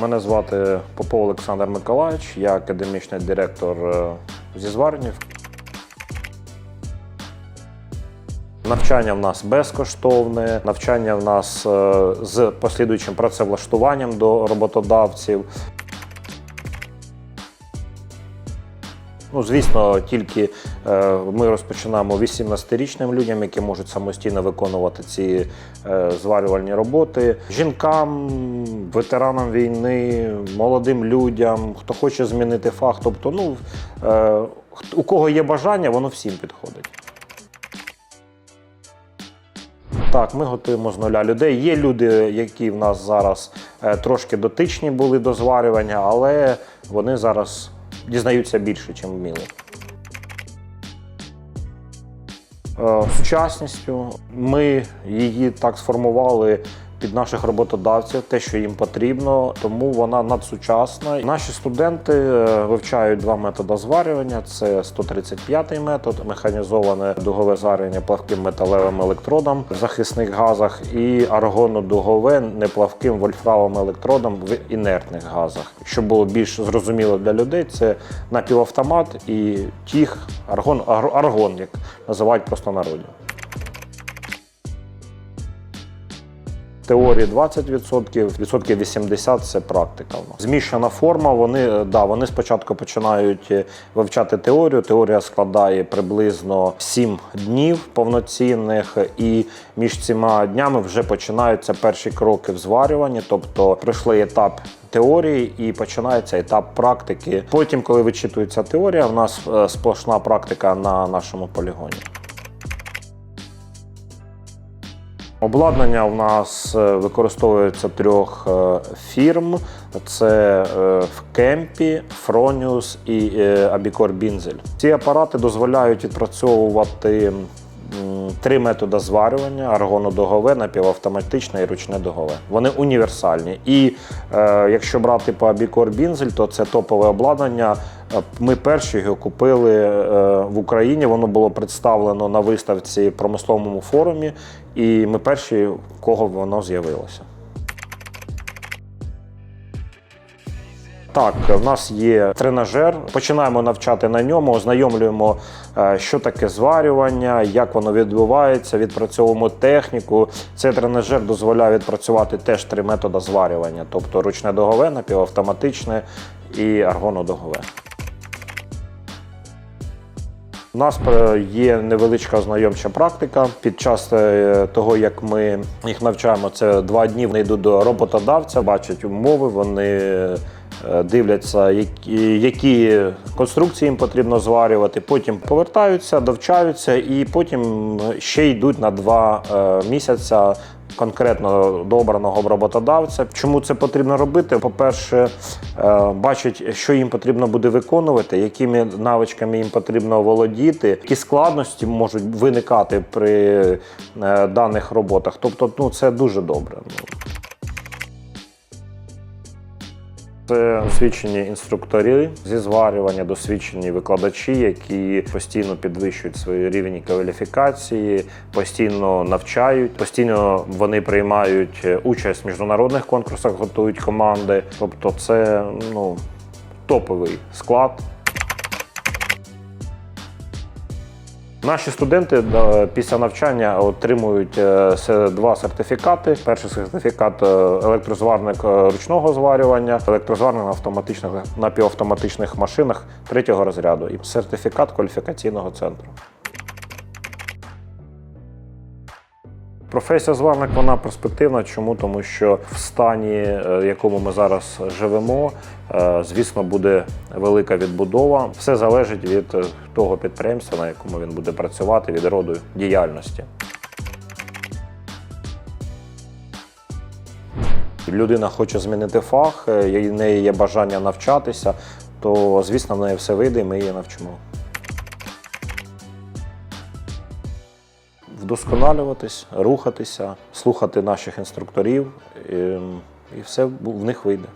Мене звати Попов Олександр Миколаївич, я академічний директор е, зі зварнів. Навчання в нас безкоштовне, навчання в нас е, з послідуючим працевлаштуванням до роботодавців. Ну, звісно, тільки е, ми розпочинаємо 18-річним людям, які можуть самостійно виконувати ці е, зварювальні роботи. Жінкам, ветеранам війни, молодим людям, хто хоче змінити фах. Тобто, ну, е, у кого є бажання, воно всім підходить. Так, ми готуємо з нуля людей. Є люди, які в нас зараз е, трошки дотичні були до зварювання, але вони зараз дізнаються більше, чим вміли. Е, Сучасністю ми її так сформували під наших роботодавців, те, що їм потрібно, тому вона надсучасна. Наші студенти е, вивчають два методи зварювання: це 135 метод, механізоване дугове зварювання плавким металевим електродом в захисних газах, і аргонно-дугове неплавким вольфрамовим електродом в інертних газах. Щоб було більш зрозуміло для людей, це напівавтомат і тіг, аргон, аргон, як називають просто народі. Теорії 20%, відсотків 80% це практика. Змішана форма. Вони е, да, вони спочатку починають е, вивчати теорію. Теорія складає приблизно 7 днів повноцінних, і між цими днями вже починаються перші кроки в зварюванні, тобто пройшли етап. Теорії і починається етап практики. Потім, коли вичитується теорія, в нас е, сплошна практика на нашому полігоні. Обладнання у нас е, використовується трьох е, фірм: це е, в Кемпі, Фроніус і Абікор Бінзель. Ці апарати дозволяють відпрацьовувати три методи зварювання: аргонодогове, напівавтоматичне і ручне догове. Вони універсальні. І е, якщо брати по Абікор Бінзель, то це топове обладнання. Е, Ми перші його купили е, в Україні. Воно було представлено на виставці промисловому форумі, і ми перші, кого воно з'явилося. Так, в нас є тренажер. Починаємо навчати на ньому, ознайомлюємо, е, що таке зварювання, як воно відбувається, відпрацьовуємо техніку. Цей тренажер дозволяє відпрацювати теж три методи зварювання, тобто ручне догове, напівавтоматичне і аргонодогове. У нас е, є невеличка ознайомча практика. Під час е, того, як ми їх навчаємо, це два дні. Вони йдуть до роботодавця, бачать умови, вони дивляться, які, конструкції їм потрібно зварювати. Потім повертаються, довчаються і потім ще йдуть на два е, місяця конкретно до обраного роботодавця. Чому це потрібно робити? По-перше, е, бачать, що їм потрібно буде виконувати, якими навичками їм потрібно володіти, які складності можуть виникати при е, даних роботах. Тобто, ну це дуже добре. Це освічені інструктори зі зварювання, досвідчені викладачі, які постійно підвищують свої рівні кваліфікації, постійно навчають, постійно вони приймають участь в міжнародних конкурсах, готують команди. Тобто, це ну топовий склад. Наші студенти після навчання отримують е, два сертифікати. Перший сертифікат е, електрозварник е, ручного зварювання, електрозварник на автоматичних напівавтоматичних машинах третього розряду і сертифікат кваліфікаційного центру. Професія зварник вона перспективна. Чому? Тому що в стані, е, в якому ми зараз живемо, е, звісно, буде велика відбудова. Все залежить від е, того підприємства, на якому він буде працювати, від роду діяльності. Людина хоче змінити фах, в неї є бажання навчатися, то звісно в неї все вийде, і ми її навчимо. Вдосконалюватись, рухатися, слухати наших інструкторів, і, і все в них вийде.